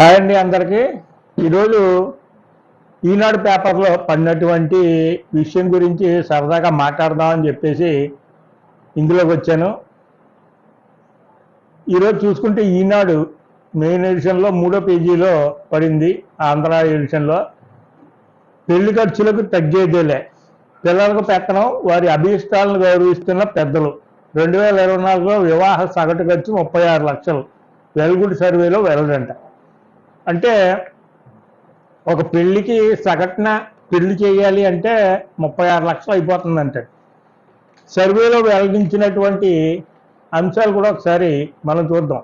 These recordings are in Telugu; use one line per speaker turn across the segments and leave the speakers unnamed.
హాయ్ అండి అందరికీ. ఈరోజు ఈనాడు పేపర్లో పడినటువంటి విషయం గురించి సరదాగా మాట్లాడదామని చెప్పేసి ఇందులోకి వచ్చాను. ఈరోజు చూసుకుంటే ఈనాడు మెయిన్ ఎడిషన్లో మూడో పేజీలో పడింది ఆంధ్ర ఎడిషన్లో. పెళ్ళి ఖర్చులకు తగ్గేదేలే. పిల్లలకు పెత్తనం వారి అభీష్టాలను గౌరవిస్తున్న పెద్దలు. రెండు వేల ఇరవై నాలుగులో వివాహ సగటు ఖర్చు ముప్పై ఆరు లక్షలు. వెల్గుడ్ సర్వేలో వెల్లడంట అంటే ఒక పెళ్ళికి సగటున పెళ్ళి చేయాలి అంటే ముప్పై ఆరు లక్షలు అయిపోతుందంట. సర్వేలో వెల్లడించినటువంటి అంశాలు కూడా ఒకసారి మనం చూద్దాం.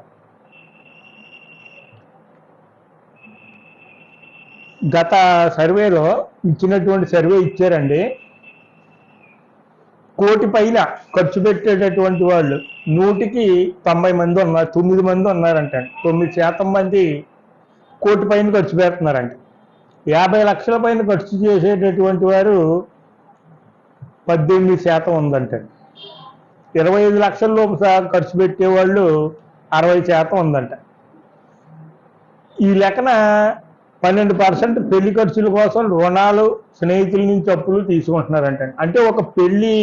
గత సర్వేలో ఇచ్చినటువంటి సర్వే ఇచ్చారండి. కోటి పైన ఖర్చు పెట్టేటటువంటి వాళ్ళు నూటికి తొంభై మంది ఉన్నారు తొమ్మిది మంది ఉన్నారంట తొమ్మిది శాతం మంది కోటి పైన ఖర్చు పెడుతున్నారంట. యాభై లక్షల పైన ఖర్చు చేసేటటువంటి వారు పద్దెనిమిది శాతం ఉందంట. ఇరవై ఐదు లక్షల లోపు ఖర్చు పెట్టేవాళ్ళు అరవై శాతం ఉందంట. ఈ లెక్కన పన్నెండు పర్సెంట్ పెళ్ళి ఖర్చుల కోసం రుణాలు స్నేహితుల నుంచి అప్పులు తీసుకుంటున్నారంట. అంటే ఒక పెళ్ళి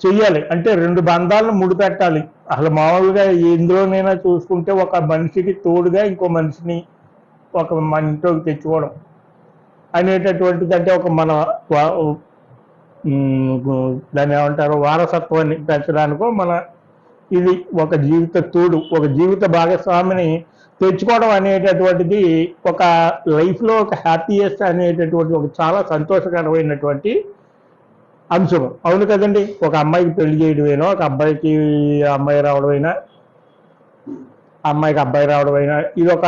చెయ్యాలి. అంటే రెండు బంధాలను ముడిపెట్టాలి. అసలు మామూలుగా ఎందులోనైనా చూసుకుంటే ఒక మనిషికి తోడుగా ఇంకో మనిషిని ఒక మన ఇంట్లోకి తెచ్చుకోవడం అనేటటువంటిది అంటే ఒక మన దాన్ని ఏమంటారు వారసత్వాన్ని పెంచడానికో మన ఇది ఒక జీవిత తోడు ఒక జీవిత భాగస్వామిని తెచ్చుకోవడం అనేటటువంటిది ఒక లైఫ్లో ఒక హ్యాపీయెస్ట్ అనేటటువంటి ఒక చాలా సంతోషకరమైనటువంటి అంశం అవును కదండి ఒక అమ్మాయికి పెళ్ళి చేయడమైనా ఒక అబ్బాయికి అమ్మాయి రావడమైనా అమ్మాయికి అబ్బాయి రావడమైనా ఇది ఒక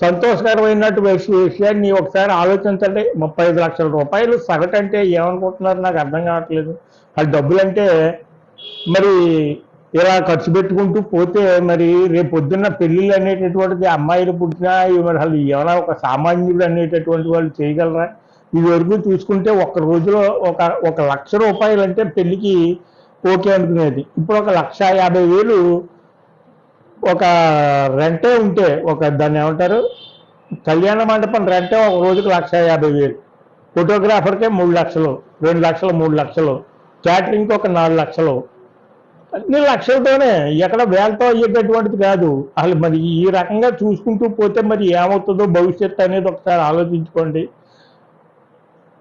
సంతోషకరమైనటువంటి విష- విషయాన్ని ఒకసారి ఆలోచించండి. ముప్పై ఐదు లక్షల రూపాయలు సగటు అంటే ఏమనుకుంటున్నారు? నాకు అర్థం కావట్లేదు. ఆ డబ్బులు అంటే మరి ఇలా ఖర్చు పెట్టుకుంటూ పోతే మరి రేపు పొద్దున్న పెళ్ళిళ్ళు అనేటటువంటిది అమ్మాయిలు పుట్టినా మరి అసలు ఏమైనా ఒక సామాన్యుడు అనేటటువంటి వాళ్ళు చేయగలరా? ఇది వరకు చూసుకుంటే ఒక రోజులో ఒక ఒక లక్ష రూపాయలు అంటే పెళ్ళికి ఓకే అనుకునేది. ఇప్పుడు ఒక లక్ష యాభై వేలు ఒక రెంటే ఉంటే ఒక దాన్ని ఏమంటారు? కళ్యాణ మండపం రెంటే ఒక రోజుకి లక్ష యాభై వేలు. ఫోటోగ్రాఫర్కే మూడు లక్షలు రెండు లక్షలు మూడు లక్షలు. క్యాటరింగ్కి ఒక నాలుగు లక్షలు. అన్ని లక్షలతోనే ఎక్కడ వేలతో అయ్యేటటువంటిది కాదు. అసలు మరి ఈ రకంగా చూసుకుంటూ పోతే మరి ఏమవుతుందో భవిష్యత్తు అనేది ఒకసారి ఆలోచించుకోండి.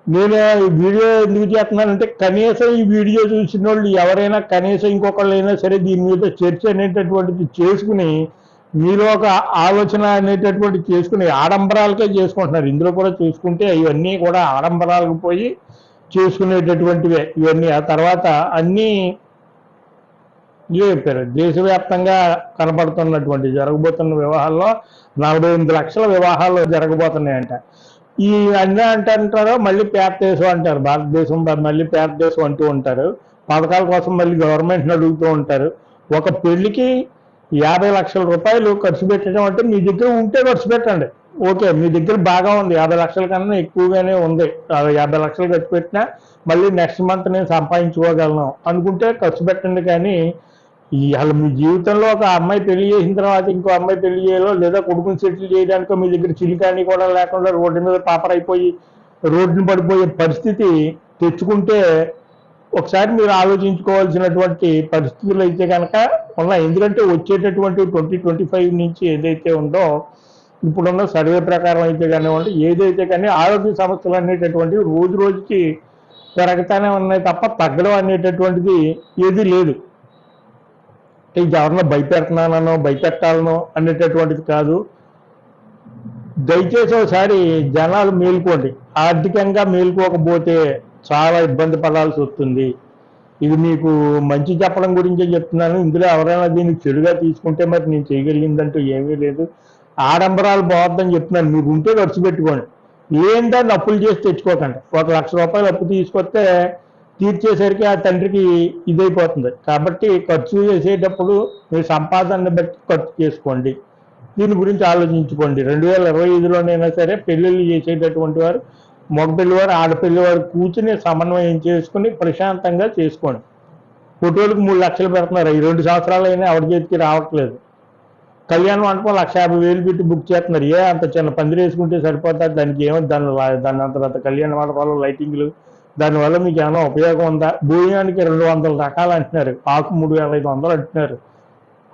నేను ఈ వీడియో ఎందుకు చేస్తున్నానంటే కనీసం ఈ వీడియో చూసిన వాళ్ళు ఎవరైనా కనీసం ఇంకొకళ్ళైనా సరే దీని మీద చర్చ అనేటటువంటిది చేసుకుని మీలో ఒక ఆలోచన అనేటటువంటి చేసుకుని ఆడంబరాలకే చేసుకుంటున్నారు. ఇందులో కూడా చూసుకుంటే ఇవన్నీ కూడా ఆడంబరాలకు పోయి చేసుకునేటటువంటివే ఇవన్నీ. ఆ తర్వాత అన్నీ చెప్పారు దేశవ్యాప్తంగా కనబడుతున్నటువంటి జరగబోతున్న వివాహాల్లో నలభై ఎనిమిది లక్షల వివాహాలు జరగబోతున్నాయంట. ఈ అన్నీ అంటారో మళ్ళీ పేద దేశం అంటారు. భారతదేశం మళ్ళీ పేద దేశం అంటూ ఉంటారు. పథకాల కోసం మళ్ళీ గవర్నమెంట్ని అడుగుతూ ఉంటారు. ఒక పెళ్ళికి యాభై లక్షల రూపాయలు ఖర్చు పెట్టడం అంటే మీ దగ్గర ఉంటే ఖర్చు పెట్టండి. ఓకే మీ దగ్గర బాగా ఉంది. యాభై లక్షల కన్నా ఎక్కువగానే ఉంది. యాభై లక్షలు ఖర్చు పెట్టినా మళ్ళీ నెక్స్ట్ మంత్ నేను సంపాదించుకోగలను. అనుకుంటే ఖర్చు పెట్టండి కానీ ఈ అసలు మీ జీవితంలో ఒక అమ్మాయి పెళ్ళి చేసిన తర్వాత ఇంకో అమ్మాయి పెళ్ళి చేయాలో లేదా కొడుకుని సెటిల్ చేయడానికో మీ దగ్గర చిలికాని కూడా లేకుండా రోడ్డు మీద పాపర్ అయిపోయి రోడ్డుని పడిపోయే పరిస్థితి తెచ్చుకుంటే ఒకసారి మీరు ఆలోచించుకోవాల్సినటువంటి పరిస్థితులు అయితే కనుక ఉన్నాయి. ఎందుకంటే వచ్చేటటువంటి ట్వంటీ ట్వంటీ ఫైవ్ నుంచి ఏదైతే ఉందో ఇప్పుడున్న సర్వే ప్రకారం అయితే కానివ్వండి ఏదైతే కానీ ఆరోగ్య సమస్యలు అనేటటువంటివి రోజు రోజుకి పెరగతానే ఉన్నాయి తప్ప తగ్గడం అనేటటువంటిది ఏది లేదు. ఇది ఎవరన్నా భయపెడుతున్నానో భయపెట్టాలనో అనేటటువంటిది కాదు. దయచేసి ఒకసారి జనాలు మేల్కోండి. ఆర్థికంగా మేల్కోకపోతే చాలా ఇబ్బంది పడాల్సి వస్తుంది. ఇది మీకు మంచి చెప్పడం గురించే చెప్తున్నాను. ఇందులో ఎవరైనా దీన్ని చెడుగా తీసుకుంటే మరి నేను చేయగలిగిందంటూ ఏమీ లేదు. ఆడంబరాలు బాగుందని చెప్తున్నాను. మీరు ఉంటే ఖర్చు పెట్టుకోండి. లేని అప్పులు చేసి తెచ్చుకోకండి. ఒక లక్ష రూపాయలు అప్పు తీసుకొస్తే తీర్చేసరికి ఆ తండ్రికి ఇదైపోతుంది. కాబట్టి ఖర్చు చేసేటప్పుడు మీరు సంపాదనను బట్టి ఖర్చు చేసుకోండి. దీని గురించి ఆలోచించుకోండి. రెండు వేల ఇరవై ఐదులోనైనా సరే పెళ్ళిళ్ళు చేసేటటువంటి వారు మగ పెళ్ళివారు ఆడపిల్లి వారు కూర్చుని సమన్వయం చేసుకుని ప్రశాంతంగా చేసుకోండి. ఫోటోలకు మూడు లక్షలు పెడుతున్నారు. ఈ రెండు సంవత్సరాలు అయినా ఎవరి చేతికి రావట్లేదు. కళ్యాణ మండపం లక్ష యాభై వేలు పెట్టి బుక్ చేస్తున్నారు. ఏ అంత చిన్న పందిరేసుకుంటే సరిపోతుంది? దానికి ఏమో దాని దాని అంత కళ్యాణ మండపాలు లైటింగ్లు దానివల్ల మీకు ఏమైనా ఉపయోగం ఉందా? భోజనానికి రెండు వందల రకాలు అంటున్నారు. ఆకు మూడు వేల ఐదు వందలు అంటున్నారు.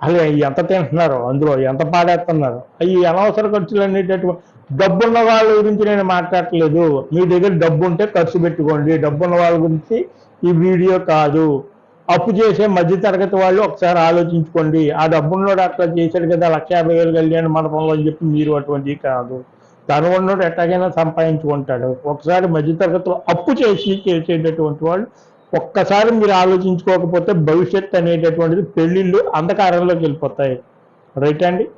అసలు ఎంత తింటున్నారు? అందులో ఎంత పాడేస్తున్నారు? అవి అనవసర ఖర్చులు అనేటటువంటి డబ్బున్న వాళ్ళ గురించి నేను మాట్లాడట్లేదు. మీ దగ్గర డబ్బు ఉంటే ఖర్చు పెట్టుకోండి. డబ్బున్న వాళ్ళ గురించి ఈ వీడియో కాదు. అప్పు చేసే మధ్య తరగతి వాళ్ళు ఒకసారి ఆలోచించుకోండి. ఆ డబ్బున్నోడు అట్లా చేశాడు కదా లక్ష యాభై వేలు కళ్యాణ మండపంలో అని చెప్పి మీరు అటువంటివి కాదు. తను ఉన్నోడు ఎట్టాగైనా సంపాదించుకుంటాడు. ఒకసారి మధ్య తరగతిలో అప్పు చేసి చేసేటటువంటి వాళ్ళు ఒక్కసారి మీరు ఆలోచించుకోకపోతే భవిష్యత్ అనేటటువంటిది పెళ్ళిళ్ళు అంధకారంలోకి వెళ్ళిపోతాయి. రైట్ అండి?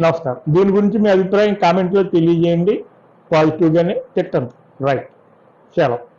నమస్కారం. దీని గురించి మీ అభిప్రాయం కామెంట్లో తెలియజేయండి. పాజిటివ్గానే తిట్టండి. రైట్. సెలవు.